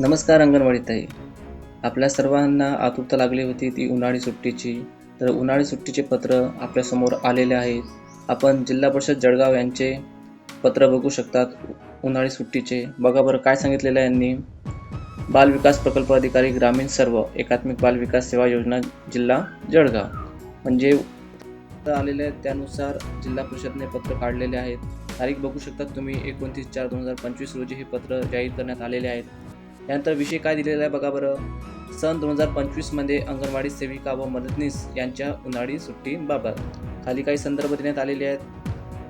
नमस्कार अंगणवाडी ताई. आपल्या सर्वांना आतुरता लागली होती ती उन्हाळी सुट्टीची. तर उन्हाळी सुट्टीचे पत्र आपल्यासमोर आलेले आहेत. आपण जिल्हा परिषद जळगाव यांचे पत्र बघू शकतात उन्हाळी सुट्टीचे. बघा बरं काय सांगितलेलं आहे यांनी. बाल विकास प्रकल्प अधिकारी ग्रामीण सर्व एकात्मिक बाल विकास सेवा योजना जिल्हा जळगाव. म्हणजे आलेले आहेत त्यानुसार जिल्हा परिषदने पत्र काढलेले आहेत. तारीख बघू शकतात तुम्ही एकोणतीस चार दोन हजार पंचवीस रोजी हे पत्र जाहीर करण्यात आलेले आहेत. यानंतर विषय काय दिलेला आहे बघा बरं. सन दोन हजार पंचवीसमध्ये अंगणवाडी सेविका व मदतनीस यांच्या उन्हाळी सुट्टीबाबत खाली काही संदर्भ देण्यात आलेले आहेत.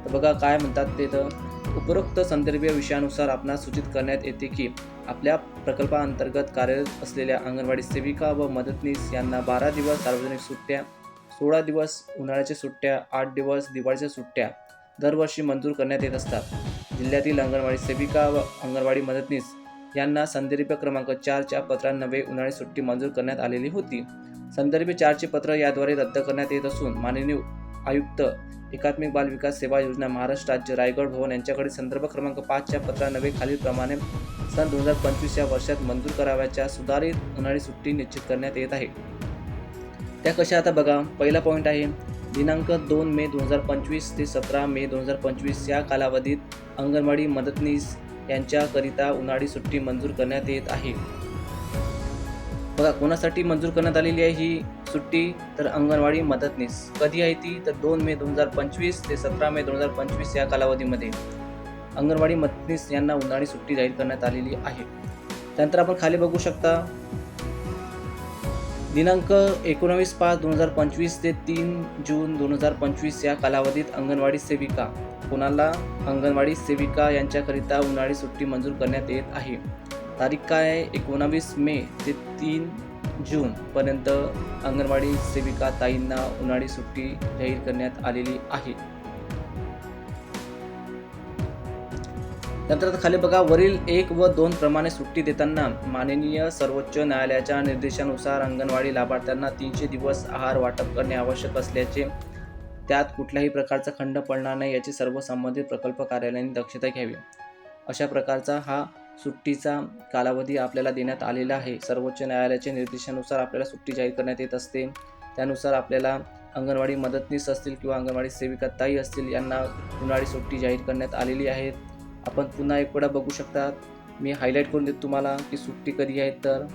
तर बघा काय म्हणतात ते तर उपरोक्त संदर्भीय विषयानुसार आपणास सूचित करण्यात येते की आपल्या प्रकल्पाअंतर्गत कार्यरत असलेल्या अंगणवाडी सेविका व मदतनीस यांना बारा दिवस सार्वजनिक सुट्ट्या सोळा दिवस उन्हाळ्याच्या सुट्ट्या आठ दिवस दिवाळीच्या सुट्ट्या दरवर्षी मंजूर करण्यात येत असतात. जिल्ह्यातील अंगणवाडी सेविका व अंगणवाडी मदतनीस यांना संदर्भ क्रमांक चारच्या पत्रांन्वये उन्हाळी सुट्टी मंजूर करण्यात आलेली होती. संदर्भ चारचे पत्र याद्वारे रद्द करण्यात येत असून माननीय आयुक्त एकात्मिक बाल विकास सेवा योजना महाराष्ट्र राज्य रायगड भवन यांच्याकडे संदर्भ क्रमांक पाचच्या पत्रान्वये खालीलप्रमाणे सन दोन हजार पंचवीस या वर्षात मंजूर करावयाच्या सुधारित उन्हाळी सुट्टी निश्चित करण्यात येत आहे. त्या कशा आता बघा? पहिला पॉईंट आहे दिनांक दोन मे दोन हजार पंचवीस ते सतरा मे दोन हजार पंचवीस या कालावधीत अंगणवाडी मदतनीस यांच्याकरिता उन्हाळी सुट्टी मंजूर करण्यात येत आहे. बघा कोणासाठी मंजूर करण्यात आलेली आहे ही सुट्टी? तर अंगणवाडी मदतनीस. कधी आहे ती? तर दोन मे दोन हजार पंचवीस ते सतरा मे दोन हजार पंचवीस या कालावधीमध्ये. अंगणवाडी मदतनीस यांना उन्हाळी सुट्टी जाहीर करण्यात आलेली आहे. त्यानंतर आपण खाली बघू शकता दिनांक एकोणावीस पाच दोन हजार पंचवीस ते तीन जून दोन हजार पंचवीस या कालावधीत अंगणवाडी सेविका कोणाला अंगणवाडी सेविका यांच्याकरिता उन्हाळी सुट्टी मंजूर करण्यात येत आहे. तारीख काय? आहे एकोणावीस मे ते तीन जूनपर्यंत अंगणवाडी सेविका ताईंना उन्हाळी सुट्टी जाहीर करण्यात आलेली आहे. नंतर खाली बघा वरील एक व दोन प्रमाणे सुट्टी देताना माननीय सर्वोच्च न्यायालयाच्या निर्देशानुसार अंगणवाडी लाभार्थ्यांना तीनशे दिवस आहार वाटप करणे आवश्यक असल्याचे त्यात कुठल्याही प्रकारचा खंड पडणार नाही याची सर्व संबंधित प्रकल्प कार्यालयाने दक्षता घ्यावी. अशा प्रकारचा हा सुट्टीचा कालावधी आपल्याला देण्यात आलेला आहे. सर्वोच्च न्यायालयाच्या निर्देशानुसार आपल्याला सुट्टी जाहीर करण्यात येत असते. त्यानुसार आपल्याला अंगणवाडी मदतनीस असतील किंवा अंगणवाडी सेविका ताई असतील यांना उन्हाळी सुट्टी जाहीर करण्यात आलेली आहे. आपण पुन्हा एक वेळा बघू शकतात. मी हायलाईट करून देतो तुम्हाला की सुट्टी कधी आहे तर.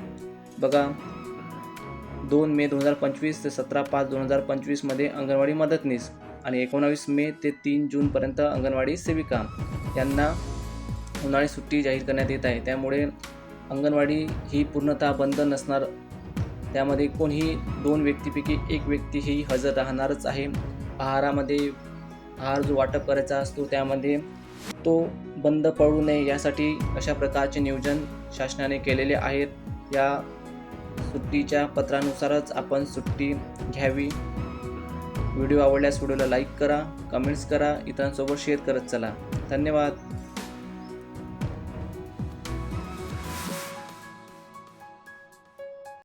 बघा दोन मे दोन हजार पंचवीस ते सतरा पाच दोन हजार पंचवीसमध्ये अंगणवाडी मदतनीस आणि एकोणावीस मे ते तीन जूनपर्यंत अंगणवाडी सेविका यांना उन्हाळी सुट्टी जाहीर करण्यात येत आहे. त्यामुळे अंगणवाडी ही पूर्णतः बंद नसणार. त्यामध्ये कोणीही दोन व्यक्तीपैकी एक व्यक्ती ही हजर राहणारच आहे. आहारामध्ये आहार जो वाटप करायचा असतो त्यामध्ये तो बंद पडू नये यासाठी अशा प्रकारचे नियोजन शासनाने केलेले आहेत. या सुट्टीच्या पत्रानुसारच आपण सुट्टी घ्यावी. व्हिडिओ आवडल्यास व्हिडिओला लाईक करा कमेंट्स करा इतरांसोबत शेअर करत चला. धन्यवाद.